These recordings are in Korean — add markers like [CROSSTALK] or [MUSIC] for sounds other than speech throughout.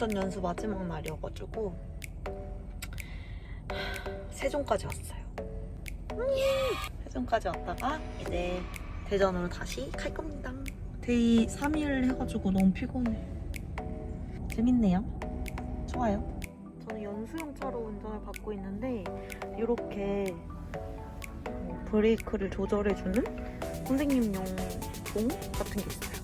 운전 연수 마지막 날이어가지고 세종까지 왔어요. 음, 세종까지 왔다가 이제 대전으로 다시 갈 겁니다. 데이 3일 해가지고 너무 피곤해. 재밌네요. 좋아요. 저는 연수용차로 운전을 받고 있는데 이렇게 뭐 브레이크를 조절해주는 선생님용 공 같은 게 있어요.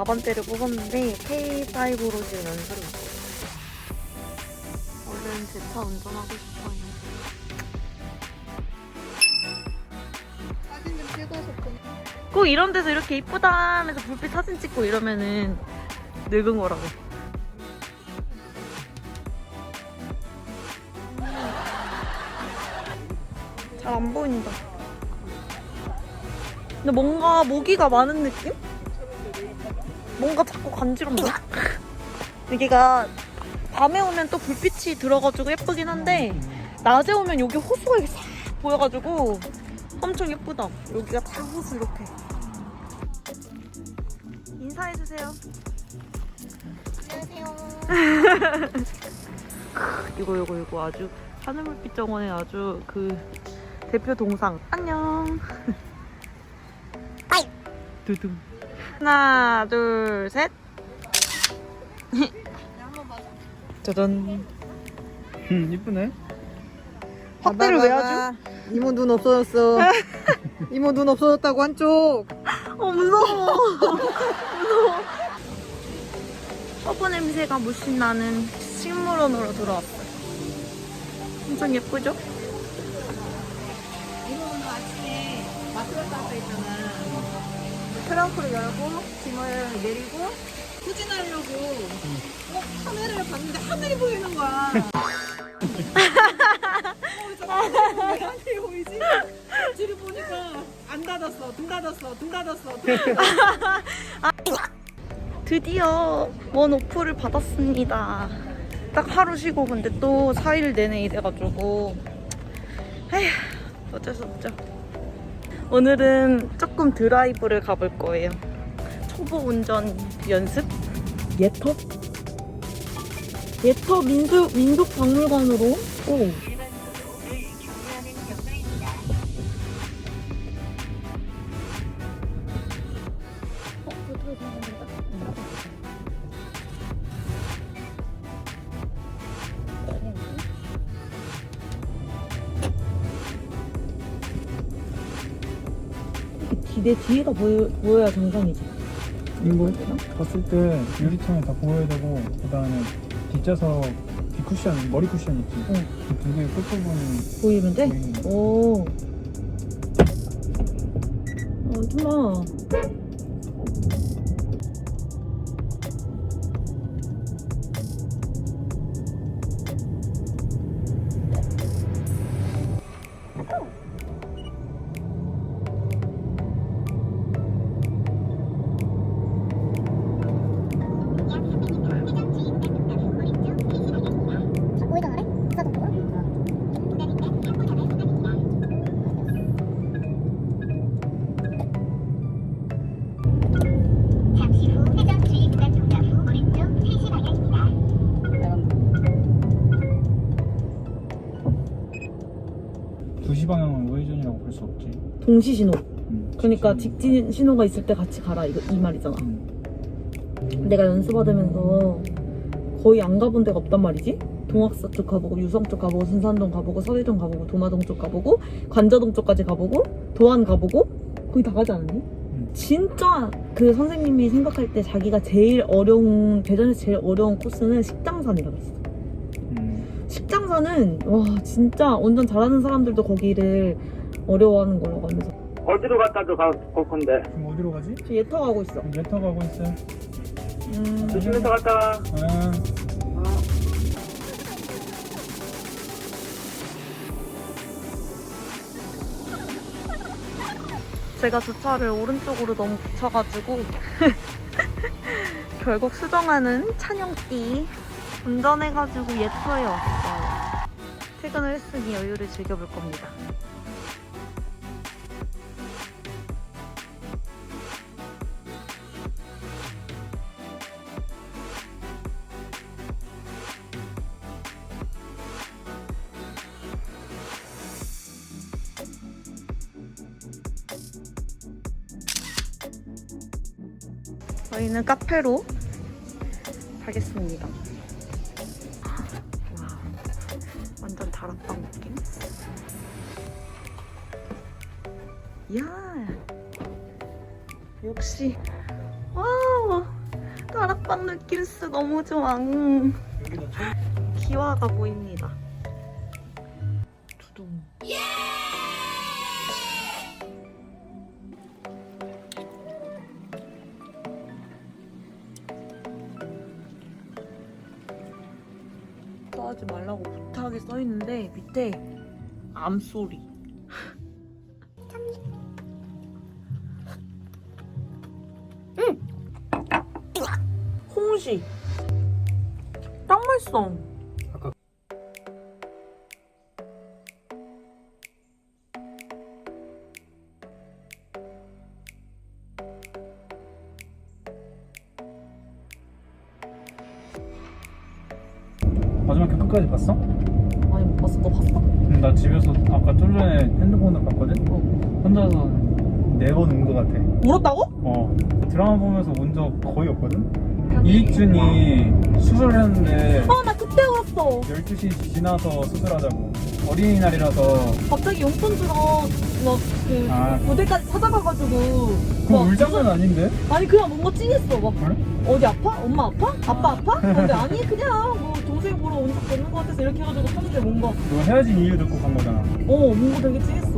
아반떼를 뽑았는데 K5로 지금 받고 있어요. 얼른 제 차 운전하고 싶어요. 사진 좀 찍어서. 꼭 이런 데서 이렇게 이쁘다 하면서 불빛 사진 찍고 이러면은 늙은 거라고. 잘 안 보인다. 근데 뭔가 모기가 많은 느낌? 뭔가 자꾸 간지럽다. 여기가 밤에 오면 또 불빛이 들어가지고 예쁘긴 한데 낮에 오면 여기 호수가 이렇게 싹 보여가지고 엄청 예쁘다. 여기가 다 호수 이렇게. 인사해주세요. 안녕하세요. [LAUGHS] 이거 이거 이거 아주 하늘물빛 정원의 아주 그 대표 동상. 안녕. 두둥. 하나 둘 셋. 짜잔. 음 이쁘네. 확대를 왜 하죠? 이모 눈 없어졌어. [LAUGHS] 이모 눈 없어졌다고 한쪽. 어 무서워. 무서워. 허브 냄새가 물씬 나는 식물원으로 들어왔어요. 엄청 예쁘죠? 이모는 아침에 마트 갔다 왔다 했잖아. 트렁크를 열고 짐을 내리고 후진하려고 어, 하늘을 봤는데 하늘이 보이는 거야. 어, 왜 하늘이 보이지? 뒤를 보니까 안 닫았어, 등 닫았어, 등 닫았어. 드디어 원 오프를 받았습니다. 딱 하루 쉬고 근데 또 4일 내내 일해가지고 에휴 어쩔 수 없죠. 오늘은 조금 드라이브를 가볼 거예요. 초보 운전 연습? 예터? 예터 민속, 민속박물관으로? 오. 내 뒤에가 보여, 보여야 정상이지. 이거 봤을 때 유리창에 다 보여야 되고 그다음에 뒷좌석 뒷쿠션 머리 쿠션 있지. 응. 그두 개의 끝부분이 보이면 돼? 보이는 거. 오. 동시 신호. 음, 그러니까 직진. 신호가 있을 때 같이 가라 이거 이 말이잖아. 음. 내가 연수 받으면서 거의 안 가본 데가 없단 말이지. 동학사 쪽 가보고 유성 쪽 가보고 순산동 가보고 서대동 가보고 도마동 쪽 가보고 관저동 쪽까지 가보고 도안 가보고 거의 다 가지 않았니? 진짜 그 선생님이 생각할 때 자기가 제일 어려운 대전에서 제일 어려운 코스는 식장산이라고 했어. 음. 식장산은 와 진짜 운전 잘하는 사람들도 거기를 어려워하는 거라고 하면서 어디로 갔다도 갈 건데 지금 어디로 가지? 저 예터 가고 있어. 예터 가고 있어. 음, 조심해서 갔다가 아, 제가 주차를 오른쪽으로 너무 붙여가지고 [LAUGHS] 결국 수정하는 찬영띠 운전해가지고 예터에 왔어요. 퇴근을 했으니 여유를 즐겨볼 겁니다. 저희는 카페로 가겠습니다. 와, 완전 다락방 느낌. 이야, 역시 와, 다락방 느낄스 너무 좋아. 음. 기와가 보입니다. 하지 말라고 부탁이 써 있는데 밑에 암소리. 응. 홍시. 딱 맛있어. 마지막 편 끝까지 봤어? 아니 못 봤어. 너 봤어? 응, 나 집에서 아까 좀 전에 핸드폰을 봤거든? 혼자서 네 번 운 거 같아 울었다고? 어 드라마 보면서 운 적 거의 없거든? 이익준이 수술을 했는데 아 나 그때 울었어. 12시 지나서 수술하자고 어린이날이라서 갑자기 용돈 주러 막그 아. 부대까지 찾아가가지고 그거 막울 장면 아닌데? 아니 그냥 뭔가 찡했어 막 그래? 어디 아파? 엄마 아파? 아빠 아파? [LAUGHS] 근데 아니 그냥 뭐 동생 보러 온적 되는 것 같아서 이렇게 해가지고 탔는데 뭔가 너 헤어진 이유 듣고 간 거잖아. 어 뭔가 되게 찡했어.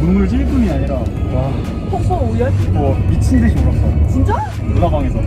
눈물 찔 뿐이 아니라 와. 펑펑 오열? 뭐 미친 듯이 울었어. 진짜? 누나 방에서